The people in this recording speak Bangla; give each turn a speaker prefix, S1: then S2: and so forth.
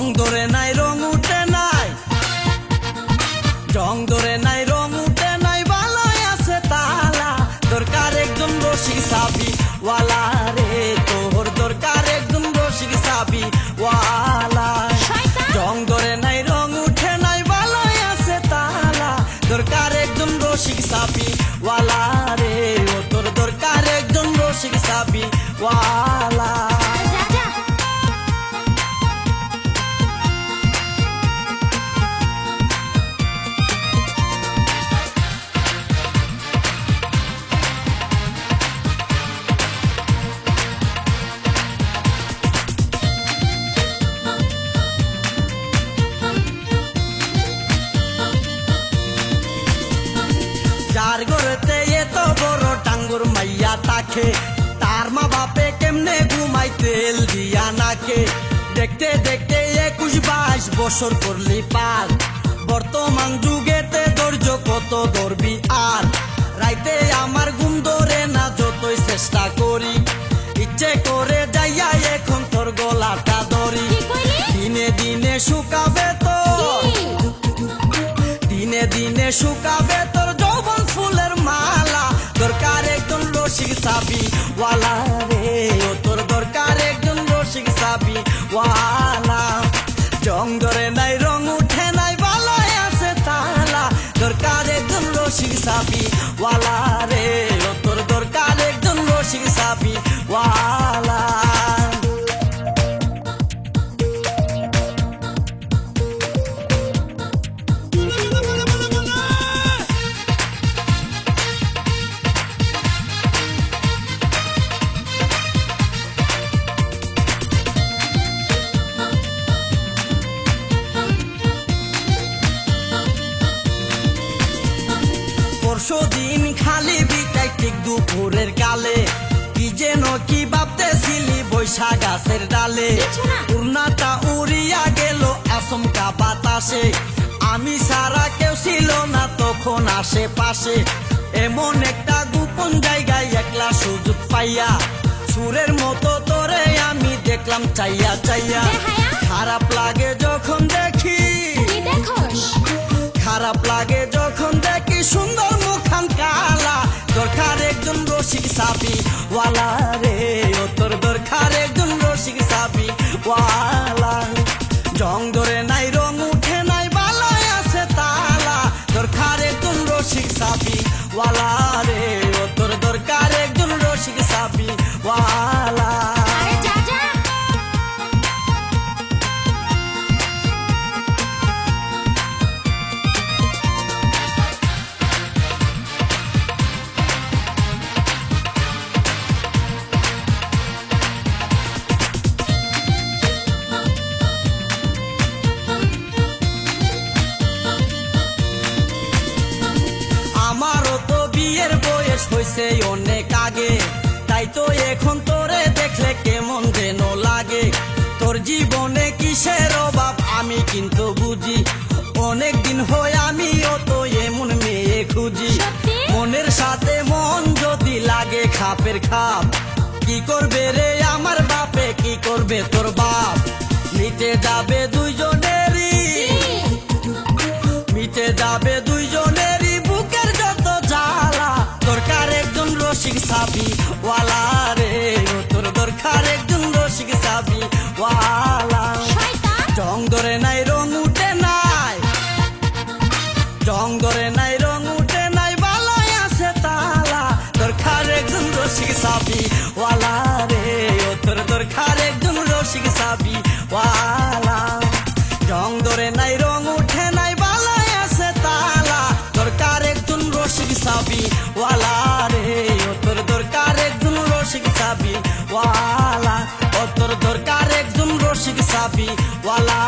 S1: জং ধরে নাই, রং উঠে নাই। জং ধরে নাই, রং উঠে নাই, ভালোই আছে তালা। দরকার একজন রসিক সাবি ওয়ালা রে, তোর দরকার একজন রসিক সাবি ওয়ালা যার ঘরেতে এত বড় টাঙ্গুর মাইয়া তাকে। তার মা বাপে কেমনে ঘুমাই তেল দিয়া নাকে। দেখতে দেখতে একুশ বাইশ বছর করলি পার। বর্তমান যুগেতে ধৈর্য কত ধরবি আর? রাইতে আমার ঘুম ধরে না যতই চেষ্টা করি। ইচ্ছে করে যাইয়া এখন তোর গলাটা ধরি। দিনে দিনে শুকাবে তো। দিনে দিনে শুকাবে তোর রসিক সাবি ওয়ালা রে ও তোর দরকার একজন রসিক সাবি ওয়ালা দিন খালি বিটাই ঠিক দুপুরের কালে। কি যেন কি ভাবতেছিলি বৈশাখ গাছের ডালে। পূর্ণাটা উড়িয়া গেল আসমকা বাতাসে। আমি সারা কেউ ছিল না তখন আশেপাশে। এমন একটা গোপন জায়গায় একলা সুযোগ পাইয়া। সুরের মতো তোরে আমি দেখলাম চাইয়া চাইয়া। খারাপ লাগে যখন দেখি। খারাপ লাগে যখন দেখি রে ও তোর দরকার একজন রসিক সাবি ওয়ালা। জং হয়েছে অনেক আগে। তাই তো এখন তোরে দেখলে কেমন যেন লাগে। তোর জীবনে কিসের অভাব আমি কিন্তু বুঝি। অনেক দিন হয় আমিও তো এমন মেয়ে খুঁজি। মনের সাথে মন যদি লাগে খাপের খাপ। কি করবে রে আমার বাপে? কি করবে তোর বাপ? মিটে যাবে দুইজনেরই। মিটে যাবে ধরে নাই, রং উঠে নাই। জং ধরে নাই, রং উঠে নাই ভালোই আছে তালা। দরকার একজন রসিক সাবি ওয়ালা রে। ও তোর দরকার একজন রসিক সাবি ওয়ালা জং ধরে নাই, রং উঠে নাই ভালোই আছে তালা। দরকার একজন রসিক সাবি ওয়ালা রে। ও তোর দরকার একজন রসিক সাবি ওয়ালা ও তোর দরকার একজন রসিক সাবি ওয়ালা